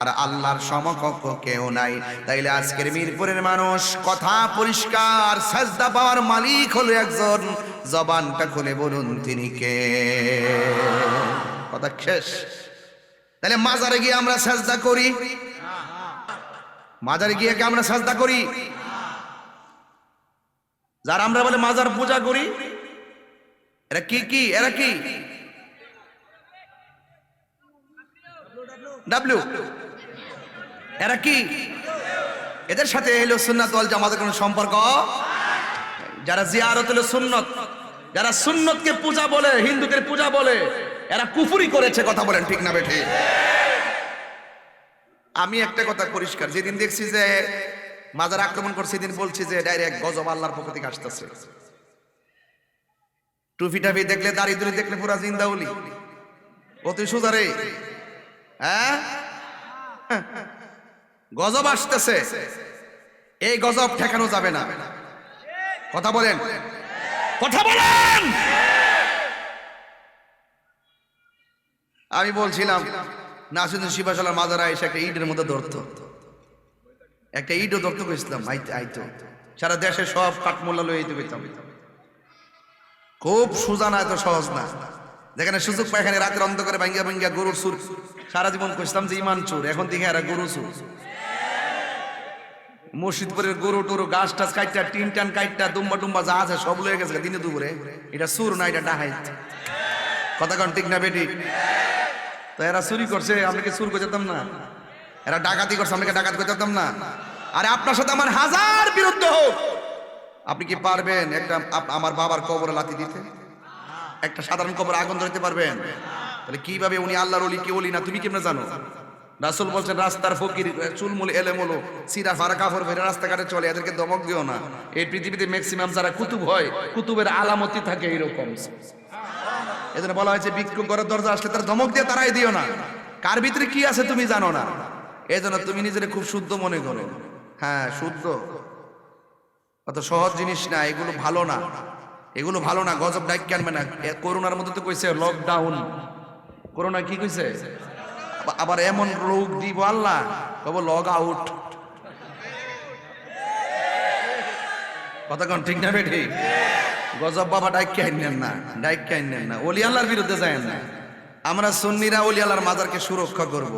আর আল্লাহর সমকক্ষ কেউ নাই। তাইলে আজকের মিরপুরের মানুষ কথা পরিষ্কার, সাজদা পাওয়ার মালিক হলো একজন। জবানটা খুলে বলুন, তিনি কে? কথা শেষ। তাহলে মাজারে গিয়ে আমরা সাজদা করি। মাজারে গিয়ে কি আমরা সাজদা করি? যারা আমরা বলে মাজার পূজা করি, এরা কি কি, এরা কি? ডাব্লিউ এরা কি? এদের সাথে এলো সুন্নাত ওয়াল জামাতের কোনো সম্পর্ক? যারা জিয়ারত হলো সুন্নত, যারা সুন্নতকে পূজা বলে, হিন্দুদের পূজা বলে, এরা কুফুরি করেছে, কথা বলেন ঠিক না বেঠে? আমি একটা কথা পরিষ্কার, যেদিন দেখছি যে মাজার আক্রমণ করছে, সেদিন বলছি যে ডাইরেক্ট গজব আল্লাহর পক্ষ থেকে আসতেছে। টুফি টাফি দেখলে দারিদ্র দেখলে পুরা জিন্দাউলি অতি সুদারে হ্যাঁ? গজব আসতেছে। এই গজব ঠেকানো যাবে না। কথা বলেন। কথা বলেন! আমি বলছিলাম নাসিদুল শিবাশালার মাদারা এসে একটা ইটের মধ্যে ধরতো। একটা ইটও ধরতে গেছিলাম আইতো সারা দেশে সব কাঠমোল্লা লয়ে আইতে পেতাম খুব সোজা না, এত সহজ না। যেখানে সুযোগ পায়, এখানে রাতের অন্ধকারে ভাঙ্গিয়া ভাঙ্গিয়া গরুর সুর। সারা জীবন কইছিলাম যে, ইমান চোর। এখন দেখে এরা গরু চোর মসজিদপুরের গরু টরু, গাছ টাছ কাইটা টিন টান কাইটা দুম্বা টুম্বা যা আছে সব লয়ে গেছে দিনে দুপুরে। এটা সুর না এটা ডাহাইত। কথা কন ঠিক না বেটি? তো এরা চুরি করছে, আমরা কি চুর করে যেতাম না? এরা ডাকাতি করছে, আমরা ডাকাত করে যেতাম না? আরে আপনার সাথে আমার হাজার বিরুদ্ধ হোক। আপনি কি পারবেন একটা আমার বাবার কবরে লাতি দিতে? একটা সাধারণ কবর আগুন ধরতে পারবেন? তাহলে কীভাবে উনি আল্লাহর অলি, কি অলি না, তুমি কেমনে জানো? রাসুল বলছেন, রাস্তার ফকির চুলমুল এলেমুলো, সিরা ফারা কাফর ফেরে রাস্তাঘাটে চলে, এদেরকে দমক দিও না। এই পৃথিবীতে ম্যাক্সিমাম যারা কুতুব হয়, কুতুবের আলামতি থাকে এরকম এদের বলা হয়েছে বিক্ষোভ করার দরজা আসলে তার ধমক দিয়ে তারাই দিও না। কার ভিতরে কি আছে তুমি জানো না। এই জন্য তুমি নিজের খুব শুদ্ধ মনে করো। হ্যাঁ শুদ্ধ। অত সহজ জিনিস না, এগুলো ভালো না। এগুলো ভালো না, গজব ডাইক আনবে না। করোনার মধ্যে তো কইছে লকডাউন করোনা কি কইছে? আবার এমন রোগ দিব আল্লাহ, কব লগ আউট কোন ঠিক না বেঠি? গজব বাবা ডাইকে আইনেন না ডাইকে আইনেন না, ওলি আল্লাহর বিরুদ্ধে যায় না। আমরা সুন্নিরা ওলি আল্লাহর মাজারকে সুরক্ষা করব।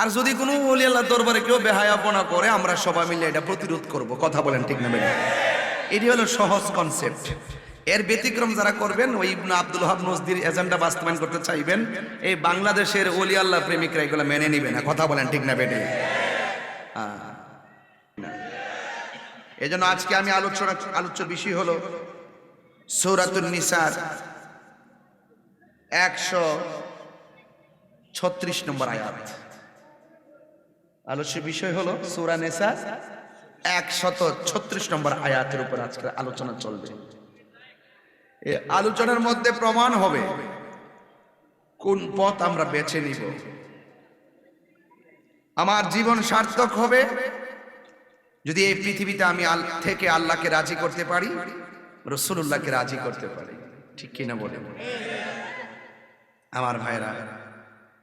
আর যদি কোনো ওলি আল্লাহর দরবারে কেউ বেহায়াপনা করে, আমরা সবাই মিলে এটা প্রতিরোধ করব। কথা বলেন ঠিক না বেঠি? এটি হলো সহজ কনসেপ্ট এর ব্যতিক্রম যারা করবেন, ওই ইবনা আব্দুল হাব নজদির এজেন্ডা বাস্তবায়ন করতে চাইবেন। এই বাংলাদেশের ওলি আল্লাহ প্রেমিকরা এগুলো মেনে নিবে না। কথা বলেন ঠিক না বেটে এই জন্য আজকে আমি আলোচনা, আলোচ্য বিষয় হলো সৌরাতুল নিসার একশো ছত্রিশ নম্বর আয়াত। আলোচ্য বিষয় হলো সৌরা নেসা একশত ছত্রিশ নম্বর আয়াতের উপর আজকে আলোচনা চলবে। এই আলোচনার মধ্যে প্রমাণ হবে। কোন পথ আমরা বেছে নিব? আমার জীবন সার্থক হবে যদি এই পৃথিবীতে আমি থেকে আল্লাহকে রাজি করতে পারি রসুল্লাহকে রাজি করতে পারি। ঠিক কিনা বলে? আমার ভাইরা,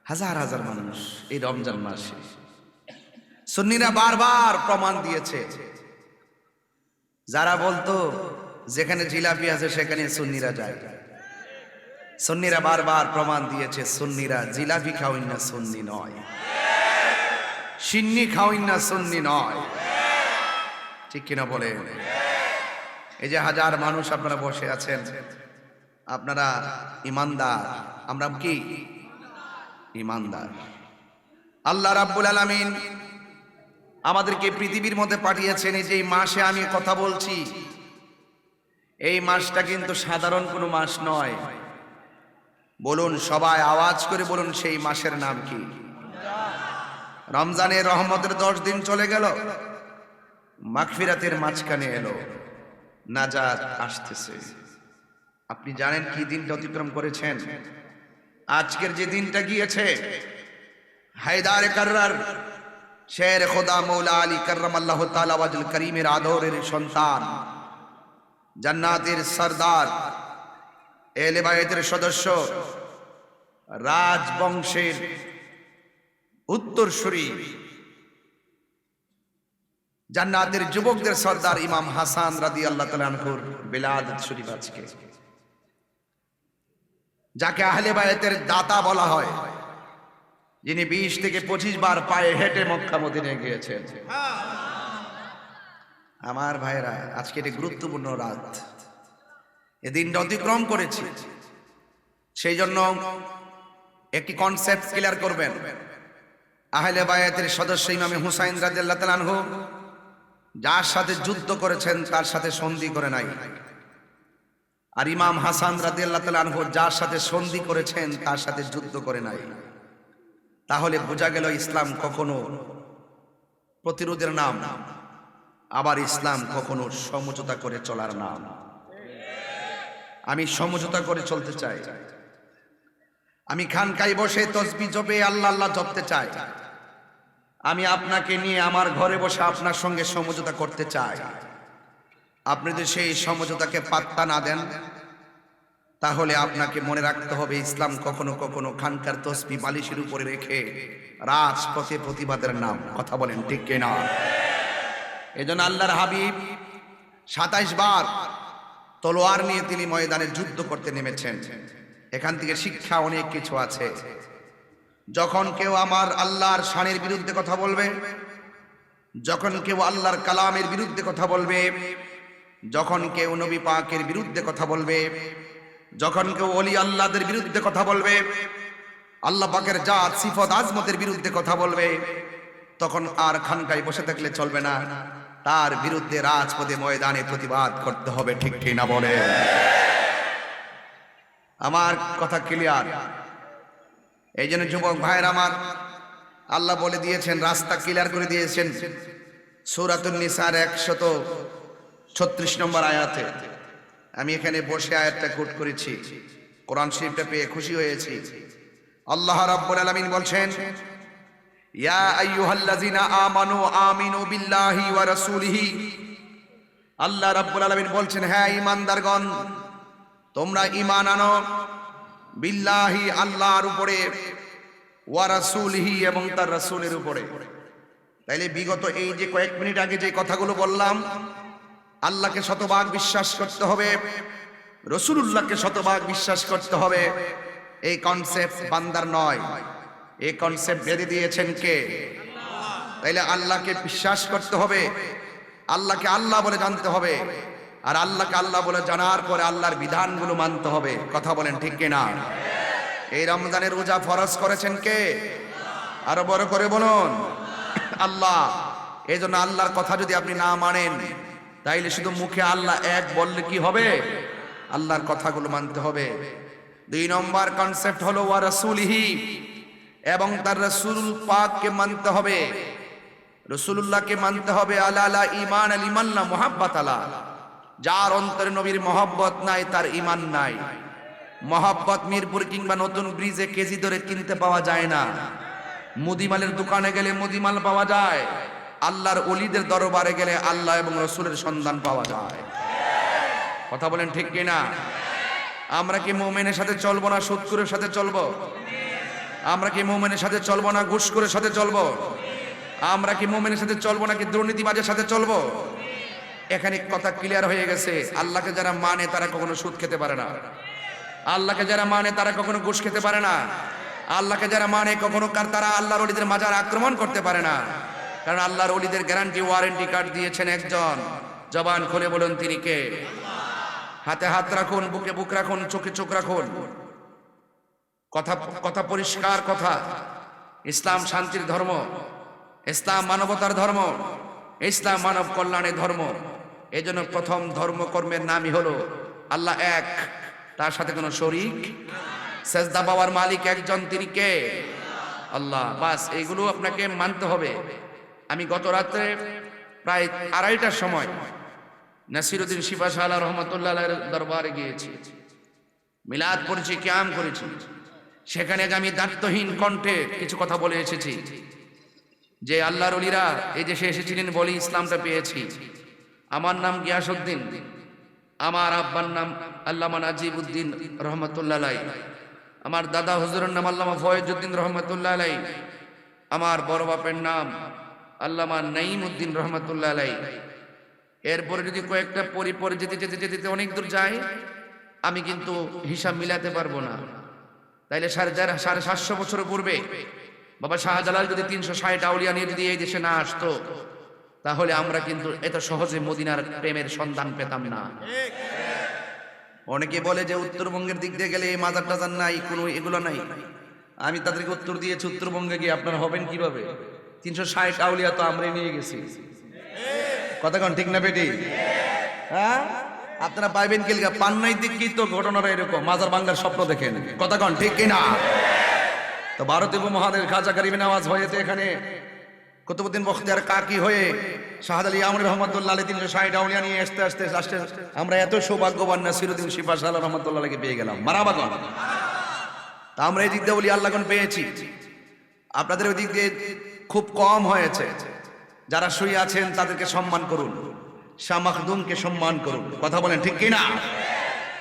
হাজার হাজার মানুষ এই রমজান মাসে সুন্নিরা বারবার প্রমাণ দিয়েছে। যারা বলতো যেখানে জিলাপি আছে, সেখানে সুন্নিরা যায়। সুন্নিরা বারবার প্রমাণ দিয়েছে, সুন্নিরা জিলাপি খাওয়াই না সুন্নি নয়। সিন্নি খাওয়াই না সুন্নি নয়। ঠিক কিনা বলে? এই যে হাজার মানুষ আপনারা বসে আছেন, আপনারা ইমানদার, আমরা কি? ইমানদার। আল্লাহ রাব্বুল আলামিন আমাদেরকে পৃথিবীর মধ্যে পাঠিয়েছেন, এই যে মাসে আমি কথা বলছি এই মাসটা কিন্তু সাধারণ কোনো মাস নয়। বলুন, সবাই আওয়াজ করে বলুন সেই মাসের নাম কি? রমজানের রহমতের দশ দিন চলে গেল। মাগফিরাতের মাঝখানে এলো। নাজাত আসতেছে। আপনি জানেন কি দিনটা অতিক্রম করেছেন? আজকের যে দিনটা গিয়েছে, হায়দার কার্রার, শের খোদা মৌলা আলী করম আল্লাহ তালাওয়াজুল করিমের আদরের সন্তান। জান্নাতের সর্দার এলেবায়েতের সদস্য, রাজবংশের উত্তরসূরি, জান্নাতের যুবকদের সর্দার ইমাম হাসান রাদি আল্লাহ তালানহুর বিলাদ শরীফ আজকে। যাকে আহলে দাতা বলা হয়, যিনি বিশ থেকে পঁচিশ বার পায়ে হেঁটে মক্কা মদিনে গিয়েছেন। আমার ভাইরা আজকে এটি গুরুত্বপূর্ণ রাত। এ দিনটা অতিক্রম করেছি। সেই জন্য একটি কনসেপ্ট ক্লিয়ার করবেন। আহলে বায়াতের সদস্য ইমামে হুসাইন রাদিয়াল্লাহু তাআলা আনহু, যার সাথে যুদ্ধ করেছেন, তার সাথে সন্ধি করে নাই। আর ইমাম হাসান রাদিয়াল্লাহু তাআলা আনহু যার সাথে সন্ধি করেছেন, তার সাথে যুদ্ধ করে নাই। তাহলে বোঝা গেল ইসলাম কখনো প্রতিরোধের নাম নাম। আবার ইসলাম কখনো সমঝোতা করে চলার নাম। আমি সমঝোতা করে চলতে চাই। আমি খানকাই বসে তসবি জপে আল্লাহ আল্লাহ জপতে চাই। আমি আপনাকে নিয়ে আমার ঘরে বসে আপনার সঙ্গে সমঝোতা করতে চাই। আপনি যদি সেই সমঝোতাকে পাত্তা না দেন, তাহলে আপনাকে মনে রাখতে হবে ইসলাম কখনো কখনো খানকার তসবি বালিশের উপরে রেখে রাজপথে প্রতিবাদের নাম। কথা বলেন ঠিক কিনা? এজন্য আল্লাহর হাবিব সাতাইশ বার তলোয়ার নিয়ে তিনি ময়দানে যুদ্ধ করতে নেমেছেন। এখান থেকে শিক্ষা অনেক কিছু আছে। যখন কেউ আমার আল্লাহর শানের বিরুদ্ধে কথা বলবে, যখন কেউ আল্লাহর কালামের বিরুদ্ধে কথা বলবে, যখন কেউ নবী পাকের বিরুদ্ধে কথা বলবে, যখন কেউ অলি আল্লাহদের বিরুদ্ধে কথা বলবে, আল্লাহ পাকের জাত, সিফত, আজমতের বিরুদ্ধে কথা বলবে, তখন আর খানকায় বসে থাকলে চলবে না। তার বিরুদ্ধে রাজপথে ময়দানে প্রতিবাদ করতে হবে, ঠিক ঠিক না বলে? আমার কথা ক্লিয়ার এই জন্য যুবক ভাইয়ের আমার, আল্লাহ বলে দিয়েছেন, রাস্তা ক্লিয়ার করে দিয়েছেন। সৌরাতুল নিসার একশত ছত্রিশ নম্বর আয়াতে। আমি এখানে বসে আয়াতটা কোট করেছি। কোরআন শরীফটা পেয়ে খুশি হয়েছি। আল্লাহ রাব্বুল আলামিন বলছেন ইয়া আইয়ুহাল্লাযিনা আমানু আমিনু বিল্লাহি ওয়া রাসূলিহি। আল্লাহ রাব্বুল আলামিন বলছেন হ্যাঁ ঈমানদারগণ, তোমরা ঈমান আনো বিল্লাহি, আল্লাহর উপরে, ওয়া রাসূলিহি এবং তার রাসূলের উপরে। তাইলে বিগত এই যে কয়েক মিনিট আগে যে কথাগুলো বললাম, আল্লাহকে শতভাগ বিশ্বাস করতে হবে, রসুলুল্লাহকে শতভাগ বিশ্বাস করতে হবে। এই কনসেপ্ট বান্দার নয়। এই কনসেপ্ট বেঁধে দিয়েছেন কে? তাইলে আল্লাহকে বিশ্বাস করতে হবে। আল্লাহকে আল্লাহ বলে জানতে হবে। আর আল্লাহকে আল্লাহ বলে জানার পরে আল্লাহর বিধানগুলো মানতে হবে। কথা বলেন ঠিক কিনা? এই রমজানের রোজা ফরজ করেছেন কে? আরও বড় করে বলুন। আল্লাহ এই জন্য আল্লাহর কথা যদি আপনি না মানেন, তাইলে শুধু মুখে আল্লাহ এক বললে কি হবে? আল্লাহর কথাগুলো মানতে হবে। দুই নম্বর কনসেপ্ট হলো ওয়া রাসূলিহি। এবং তার রাসূল পাককে মানতে হবে। রসুল্লাহকে মানতে হবে আলা আলা ইমান আল ইমান্না মোহাব্বত আলা। যার অন্তরে নবীর মহব্বত নাই, তার ইমান নাই। মহব্বত মিরপুর কিংবা নতুন ব্রিজে কেজি ধরে কিনতে পাওয়া যায় না। মুদিমালের দোকানে গেলে মুদিমাল পাওয়া যায়। আল্লাহর অলিদের দরবারে গেলে আল্লাহ এবং রসুলের সন্ধান পাওয়া যায়। কথা বলেন ঠিক কিনা? আমরা কি মোমেনের সাথে চলবো না সুৎকুরের সাথে চলবো? আমরা কি মোমেনের সাথে চলবো না ঘুষখোরের সাথে চলবো? আমরা কি মোমেনের সাথে চলবো নাকি দুর্নীতিবাজের সাথে চলবো? এখানে কথা ক্লিয়ার হয়ে গেছে। আল্লাহকে যারা মানে তারা কখনো সুদ খেতে পারে না। আল্লাহকে যারা মানে তারা কখনো ঘুষ খেতে পারে না। আল্লাহকে যারা মানে কখনো কার, তারা আল্লাহর অলিদের মাজার আক্রমণ করতে পারে না। কারণ আল্লাহর অলিদের গ্যারান্টি ওয়ারেন্টি কার্ড দিয়েছেন একজন। জবান খুলে বলুন, তিনি কে? হাতে হাত রাখুন, বুকে বুক রাখুন, চোখে চোখ রাখুন। কথা কথা পরিষ্কার কথা। ইসলাম শান্তির ধর্ম, ইসলাম মানবতার ধর্ম, ইসলাম মানব কল্যাণের ধর্ম। এই জন্য প্রথম ধর্মকর্মের নামই হলো আল্লাহ এক, তার সাথে কোনো শরিক। সেজদা বাবার মালিক একজন, তিনি কে? আল্লাহ। বাস এইগুলো আপনাকে মানতে হবে। আমি গত রাত্রে প্রায় আড়াইটার সময় নাসিরুদ্দিন শিবা শাহ রহমতুল্লাহ দরবারে গিয়েছি। মিলাদ করেছি ক্যাম করেছি। সেখানে আমি দায়িত্বহীন কণ্ঠে কিছু কথা বলে এসেছি। যে আল্লাহর অলিরা, এই দেশে এসেছিলেন বলে ইসলামটা পেয়েছি। আমার নাম গিয়াসউদ্দিন। আমার আব্বার নাম আল্লামা নাজিব উদ্দিন রহমতুল্লাহ আমার দাদা হুজুরের নাম আল্লামা ফয়েজউদ্দিন রহমতুল্লাহ আলাই আমার বড় বাপের নাম আল্লামা নাইম উদ্দিন রহমতুল্লাহ আলাই এরপরে যদি কয়েকটা পরিপরে যেতে যেতে যেতে যেতে অনেক দূর যায়, আমি কিন্তু হিসাব মিলাতে পারব না। তাইলে সাড়ে চার, সাড়ে সাতশো বছর পূর্বে বাবা শাহজালাল যদি তিনশো ষাট আউলিয়া নিয়ে যদি এই দেশে না আসতো, তাহলে আমরা কিন্তু এত সহজে মদিনার প্রেমের সন্ধান পেতাম না। অনেকে বলে যে উত্তরবঙ্গের দিক দিয়ে গেলে এই মাজার টাজার নাই, কোনো এগুলো নাই। আমি তাদেরকে উত্তর দিয়েছি, উত্তরবঙ্গে গিয়ে আপনারা হবেন কীভাবে? তিনশো ষাট আউলিয়া তো আমরাই নিয়ে গেছি। কথা কন, ঠিক না বেটি? হ্যাঁ? আপনারা পাইবেন কি লিগা? পান্নাই দিক কি তো ঘটনাটা এরকম? মাজার বাংলার স্বপ্ন দেখেন। কথা কন, ঠিক কিনা? তো ভারতীয় উপমহাদের খাজা গরিবিন আওয়াজ হয়েছে এখানে কুতুবুদ্দিন বখতিয়ার কাকি হয়ে শাহাদ আলী আমর রহমতুল্লাহ আলী তিনশো ষাট আউলিয়া নিয়ে আসতে আসতে আসতে আমরা এত সৌভাগ্যবান না সিরুদ্দিন শিফা সাল রহমতুল্লাহকে পেয়ে গেলাম। মারাবাগন তা আমরা এই দিক দিয়ে বলি আল্লাহগন পেয়েছি। আপনাদের ওই দিক দিয়ে খুব কম হয়েছে। যারা শুয়ে আছেন তাদেরকে সম্মান করুন। শাহ মাখদুমকে সম্মান করুন। কথা বলেন ঠিক কিনা?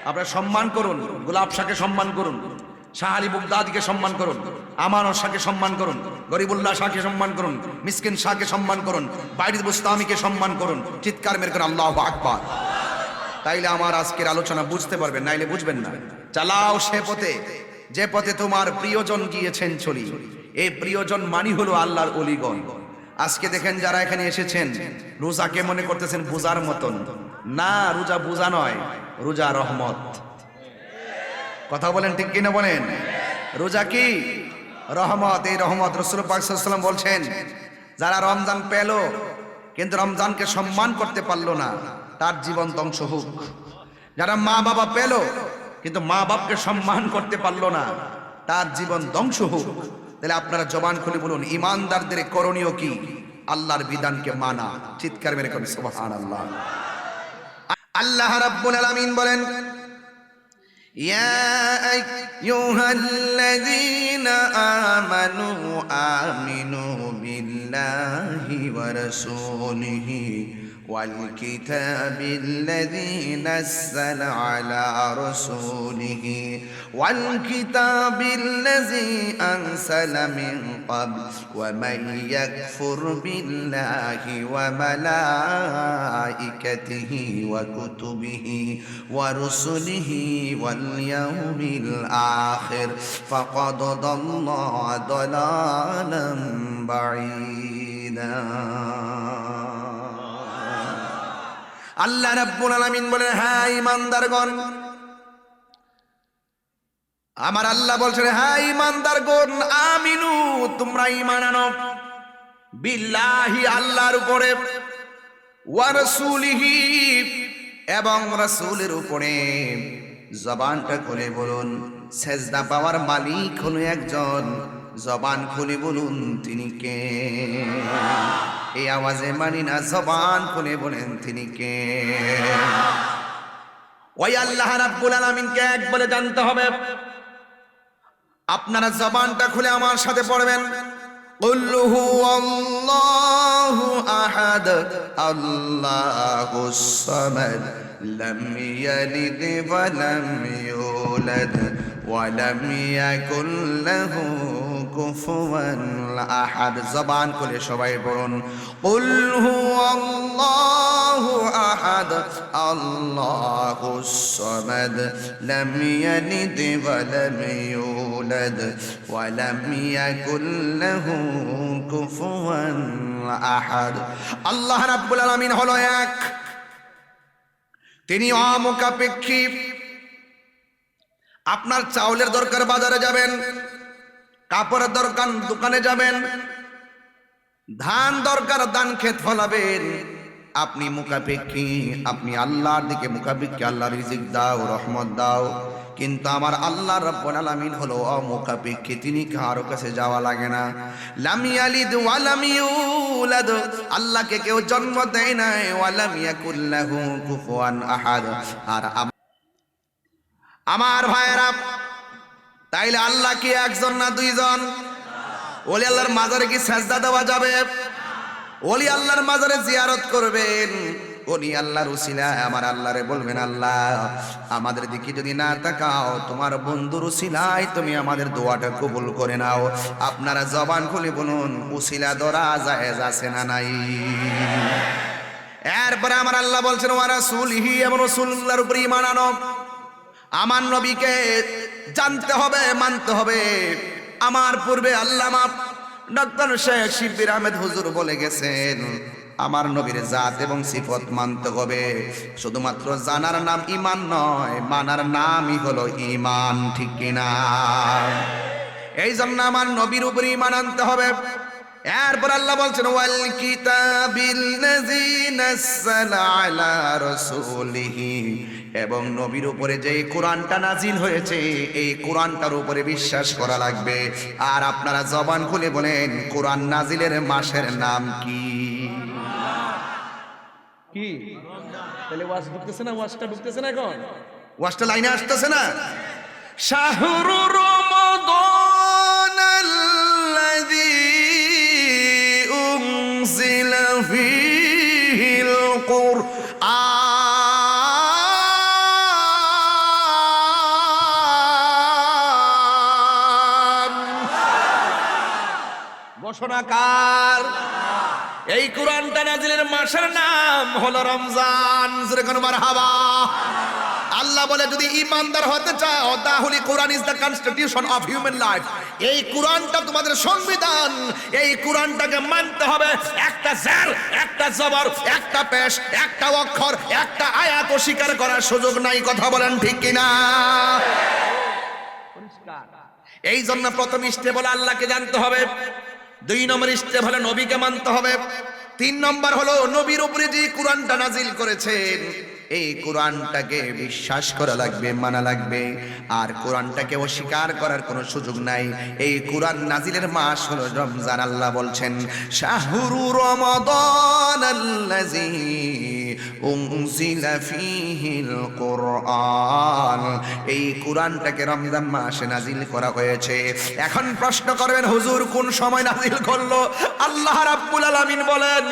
আপনারা সম্মান করুন, গোলাপ শাহকে সম্মান করুন, শাহ আলী বুগদাদিকে সম্মান করুন, আমানত শাহকে সম্মান করুন, গরিবুল্লাহ শাহকে সম্মান করুন, মিসকিন শাহকে সম্মান করুন, বাইরিদ বুস্তামিকে সম্মান করুন, চিৎকার মেরে করুন, আল্লাহ আকবার। তাইলে আমার আজকের আলোচনা বুঝতে পারবেন, নাইলে বুঝবেন না। চালাও সে পথে, যে পথে তোমার প্রিয়জন গিয়েছেন চলি। এই প্রিয়জন মানি হলো আল্লাহর অলিগণ। আজকে দেখেন যারা এখানে এসেছেন, রোজাকে মনে করতেছেন বুজার মতন। না, রোজা বুজা নয়, রোজা রহমত। কথা বলেন ঠিক কিনা বলেন? রোজা কি? রহমত, এই রহমত রসুল পাকসাল্লাম বলছেন, যারা রমজান পেল, কিন্তু রমজানকে সম্মান করতে পারল না, তার জীবন ধ্বংস হোক। যারা মা বাবা পেল, কিন্তু মা বাপকে সম্মান করতে পারল না, তার জীবন ধ্বংস হোক। তাহলে আপনারা জবান খুলে বলুন, ইমানদারদের করণীয় কি? আল্লাহর বিধানকে মানা। চিৎকার মেরে কবি সুবহান আল্লাহ আল্লাহ রাব্বুল আলামিন বলেন, ইয়া আইয়ুহাল্লাযীনা আমানু আমিনু বিল্লাহি ওয়া রাসূলিহি। والكتاب الذي نزل على رسوله والكتاب الذي أنزل من قبل ومن يكفر بالله وملائكته وكتبه ورسله واليوم الآخر فقد ضل ضلالا بعيدا. আল্লাহ রাব্বুল আলামিন বলেন হ্যাঁ ইমানদারগণ আমার আল্লাহ বলছেন হ্যাঁ ইমানদারগণ আমিনু, তোমরা ঈমান আনো। বিল্লাহি, আল্লাহর উপরে, ওয়া রাসূলিহি এবং রাসূলের উপরে। জবানটা খুলে বলুন, সেজদা পাওয়ার মালিক হলো একজন। জবান খুলে বলুন, তিনি কে? এই আওয়াজে মানি না জবান খুলে বলেন তিনি কে ওই আল্লাহ রাব্বুল আলামিনকে এক বলে জানতে হবে আপনারা জবানটা খুলে আমার সাথে পড়বেন قل هو الله أحد الله الصمد لم يلد ولم يولد ولم يكن له কুফুয়ান আহাদ, জবান করে সবাই বলুন কুল হুয়াল্লাহু আহাদ আল্লাহুস সামাদ, লাম ইয়ালিদ ওয়া লাম ইউলাদ, ওয়া লাম ইয়াকুল লাহু কুফুয়ান আহাদ। আল্লাহ রাব্বুল আলামিন হলো এক। তিনি অমুকাপেক্ষী আপনার চাউলের দরকার বাজারে যাবেন। কাপড়ের দরকার দোকানে যাবেন। ধান দরকার, ধান খেত ফলাবেন। আপনি মুখাপেক্ষী, আপনি আল্লাহর দিকে মুখাপেক্ষী আল্লাহ রিজিক দাও, রহমত দাও। কিন্তু আমার আল্লাহ রব্বুল আলামিন হলো অমুখাপেক্ষী, তিনি কারও কাছে যাওয়া লাগে না। লাম ইয়ালিদ ওয়া লাম ইউলাদ, আল্লাহকে কেউ জন্ম দেয় নাই। ওয়া লাম ইয়াকুল লাহু কুফুয়ান আহাদ। আর আমার ভাইয়েরা তাইলে আল্লাহ কি একজন না দুইজন? ওলি আল্লাহর মাজারে কি সাজদা দেওয়া যাবে? ওলি আল্লাহর মাজারে জিয়ারত করবেন। উনি আল্লাহর উসিলায় আমার আল্লাহরে বলবেন, আল্লাহ, আমাদের দিকে যদি না তাকাও, তোমার বন্ধুর উসিলায় তুমি আমাদের দোয়াটা কবুল করে নাও। আপনারা জবান খুলে বলুন, উসিলা দরা জায়েজ আছে না নাই? এরপরে আমার আল্লাহ বলছেন, ওয়া রাসূলিহি, এবং রাসূলুল্লাহর উপর ঈমান আনো। আমার নবীকে জানতে হবে, মানতে হবে। আমার পূর্বে আল্লামা ডক্টর শেখ শিবির আহমেদ হুজুর বলে গেছেন, আমার নবীর জাত এবং সিফত মানতে হবে। শুধুমাত্র জানার নাম ইমান নয়, মানার নামই হলো ইমান ঠিক কিনা এই জন্য আমার নবীর উপর ইমান আনতে হবে। এরপর আল্লাহ বলছেন, ওয়াল কিতাবিল নাযালা আলা রাসূলিহি। এবং নবীর উপরে যে কোরআনটা নাজিল হয়েছে এই কোরআনটার উপরে বিশ্বাস করা লাগবে। আর আপনারা জবান খুলে বলেন কোরআন নাজিলের মাসের নাম কি? কি? তাহলে ওয়াজ ঢুকতেছে না? ওয়াজটা ঢুকতেছে না এখন? ওয়াজটা লাইনে আসতেছে না? শাহরু রমাদান ঘোষণাকার। এই কোরআনটা নাজিলের মাসের নাম হলো রমজান। মারহাবা। আল্লাহ বলে, যদি ইমানদার হতে চাও, তাহলে Quran is the constitution of human life. এই কোরআনটা তোমাদের সংবিধান। এই কোরআনটাকে মানতে হবে। একটা জের একটা জবর, একটা পেশ, একটা অক্ষর, একটা আয়াত স্বীকার করার সুযোগ নাই। কথা বলেন ঠিক কিনা? এই জন্য প্রথম স্টেপ হলো আল্লাহকে জানতে হবে। দুই নম্বর ইস্তে হলে নবীকে মানতে হবে। তিন নম্বর হলো নবীর উপরে যে কোরআনটা নাজিল করেছেন এই কোরআনটাকে বিশ্বাস করা লাগবে, মানা লাগবে। আর কোরআনটাকে অস্বীকার করার কোনো সুযোগ নাই। এই কোরআন নাজিলের মাস হলো রমজান, আল্লাহ বলছেন, শাহরু রমাদান কুরআন। এই কোরআনটাকে রমজান মাসে নাজিল করা হয়েছে। এখন প্রশ্ন করবেন, হুজুর কোন সময় নাজিল করল? আল্লাহ রাব্বুল আলামিন বলেন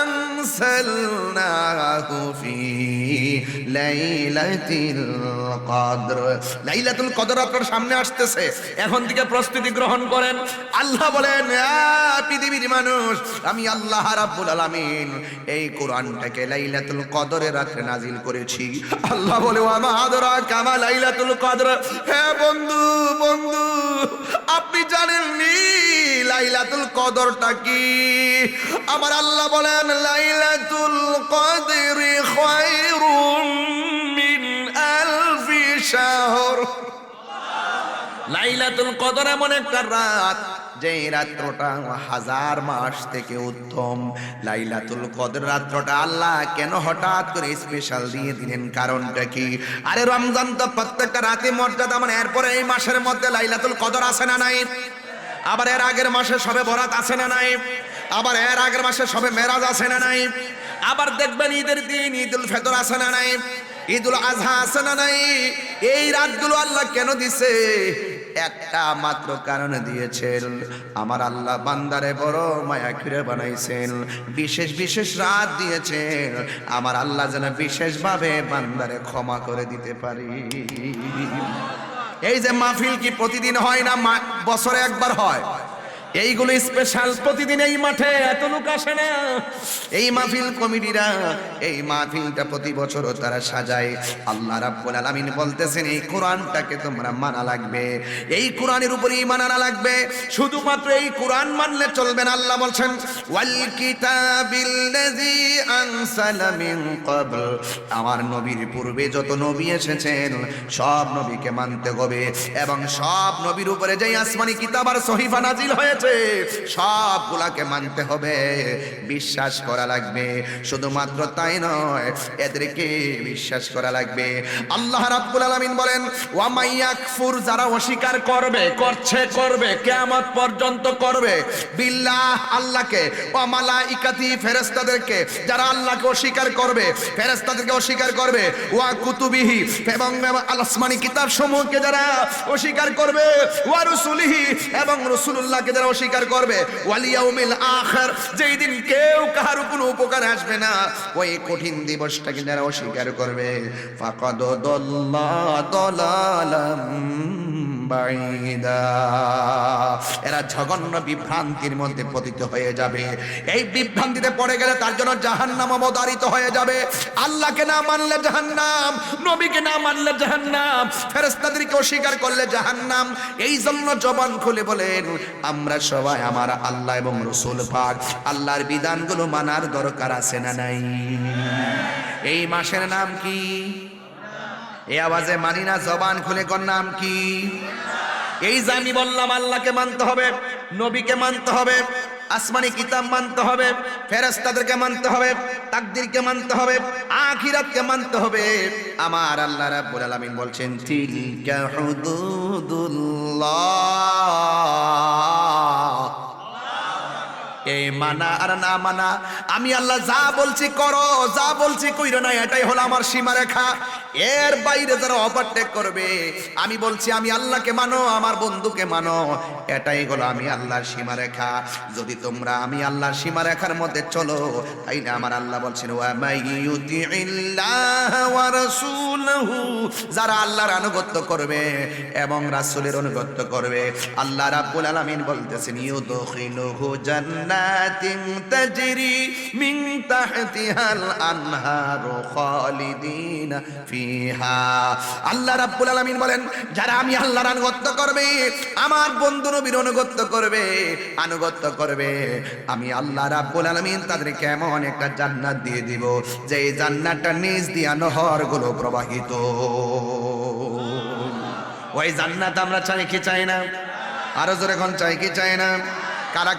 আনসালনাহু ফি লাইলাতিল কদর লাইলাতুল কদর আপনার সামনে আসতেছে। এখন থেকে প্রস্তুতি গ্রহণ করেন। আল্লাহ বলেন পৃথিবীর মানুষ, আমি আল্লাহ রাব্বুল আলামিন এই কোরআনটাকে লাইলাতুল কদরের রাত্রে নাজিল করেছি। আল্লাহ বলে আমা আদরা কামা লাইলাতুল কদর? হ্যাঁ বন্ধু বন্ধু, আপনি জানেননি লাইলাতুল কদরটা কি? আমার আল্লাহ বলেন, লাইলাতুল কদরি খায়রুম মিন আলফি শাহর। লাইলাতুল কদর এমন একটা রাত যে রাত্রটা হাজার মাস থেকে উত্তম। লাইলাতুল কদর রাত্রটা আল্লাহ কেন হঠাৎ করে স্পেশাল দিয়ে দিলেন? কারণটা কি? আরে রমজান তো প্রত্যেকটা রাতে মর্যাদা মানে এরপরে এই মাসের মধ্যে লাইলাতুল কদর আছে না নাই? আবার এর আগের মাসে সবে বরাত আছে না নাই? আবার এর আগের মাসে সবে মেরাজ আছে না নাই? আবার দেখবেন ঈদের দিন, ঈদুল ফেতর আছে না নাই? ঈদুল আজহা আছে না নাই? এই রাতগুলো আল্লাহ কেন দিছে? একটা মাত্র কারণে দিয়েছেন। আমার আল্লাহ বান্দারে বড় মায়া খিরে বানাইছেন। বিশেষ বিশেষ রাত দিয়েছেন। আমার আল্লাহ যেন বিশেষভাবে বান্দারে ক্ষমা করে দিতে পারি। এই যে মাহফিল কি প্রতিদিন হয় না? বছরে একবার হয়। এইগুলো স্পেশাল প্রতিদিন এই মাঠে, এত লোক আসে না। এই মাহফিল কমিটিরা, এই মাহফিলটা প্রতি বছরও তারা সাজায়। আল্লাহ রাব্বুল আলামিন বলতেছেন, এই কোরআনটাকে তোমরা মানা লাগবে। এই কোরআনের উপরেই মানানা লাগবে। শুধুমাত্র এই কোরআন মানলে চলবে না, আল্লাহ বলছেন, ওয়াল কিতাবিল্লাযী আনসালা মিন ক্বাবল। আমার নবীর পূর্বে যত নবী এসেছেন, সব নবীকে মানতে হবে। এবং সব নবীর উপরে যেই আসমানি কিতাব আর সহিফা নাজিল হয়েছে সবগুলাকে মানতে হবে। বিশ্বাস করা লাগবে, শুধুমাত্র তাই নয়, এদেরকে বিশ্বাস করা লাগবে। আল্লাহ রাব্বুল আলামিন বলেন, ওয়া মাইয়াকফুর যারা অস্বীকার করবে, করছে, করবে, কিয়ামত পর্যন্ত করবে। বিল্লাহ, আল্লাহকে, ওয়া মালাইকাতি, ফেরেশতাদেরকে, যারা আল্লাহকে অস্বীকার করবে, ফেরেশতাদেরকে অস্বীকার করবে। ওয়া কুতুবিহি, এবং আসমানি কিতাব সমূহকে যারা অস্বীকার করবে। ওয়া রুসুলিহি এবং রসুল্লাহকে যারা অস্বীকার করবে ওয়ালিয়াউমিল আখার, যেই দিন কেউ কাহার কোনো উপকার আসবে না, ওই কঠিন দিবসটাকে যারা অস্বীকার করবে, ফাকাদ দল্লা দলালাম। এরা জঘন্য বিভ্রান্তির মধ্যে পতিত হয়ে যাবে। এই বিভ্রান্তিতে পড়ে গেলে তার জন্য জাহান্নাম অবদারিত হয়ে যাবে। আল্লাহকে না মানলে জাহান্নাম, নবীকে না মানলে জাহান্নাম ফেরেশতাদেরকে অস্বীকার করলে জাহান্নাম। এই জন্য জবান খুলে বলেন, আমরা সবাই আমার আল্লাহ এবং রসুল পাক। আল্লাহর বিধানগুলো মানার দরকার আছে না নাই? এই মাসের নাম কি? এই আওয়াজে মানি না, জবান খুলে কোন নাম কি? এই যে আমি বললাম, আল্লাহকে মানতে হবে, নবীকে মানতে হবে, আসমানি কিতাব মানতে হবে, ফেরেশতাদেরকে মানতে হবে, তাকদীরকে মানতে হবে, আখিরাতকে মানতে হবে। আমার আল্লাহ রাব্বুল আলামিন বলছেন, তিলকা হুদুদুল্লাহ। এই মানা আর না মানা, আমি আল্লাহ যা বলছি করো, যা বলছি কইরো না, এটাই হলো আমার সীমারেখা। এর বাইরে যারা ওভারটেক করবে, আমি বলছি আমি আল্লাহকে মানো, আমার বন্ধুকে মানো, এটাই হলো আমি আল্লাহর সীমারেখা। যদি তোমরা আমি আল্লাহর সীমারেখার মধ্যে চলো তাই না আমার আল্লাহ বলছেন যারা আল্লাহর আনুগত্য করবে এবং রাসূলের আনুগত্য করবে, আল্লাহ রাব্বুল আলামিন বলতেছেন, ইউদখিলুহু তাহতিহাল আনহারু খালিদিনা ফিহা আল্লাহ রাব্বুল আলামিন বলেন, যারা আমি আল্লাহর আনুগত্য করবে, আমার বন্ধু নবীর করবে, আনুগত্য করবে। আমি আল্লাহ রাব্বুল আলামিন তাদেরকে এমন একটা জান্নাত দিয়ে দিব, যে জান্নাতটা নিজ দিয়া নহরগুলো প্রবাহিত। ওই জান্নাত আমরা চাই কি চাই না? আরও জোরে এখন চাই কি চাই না? কারা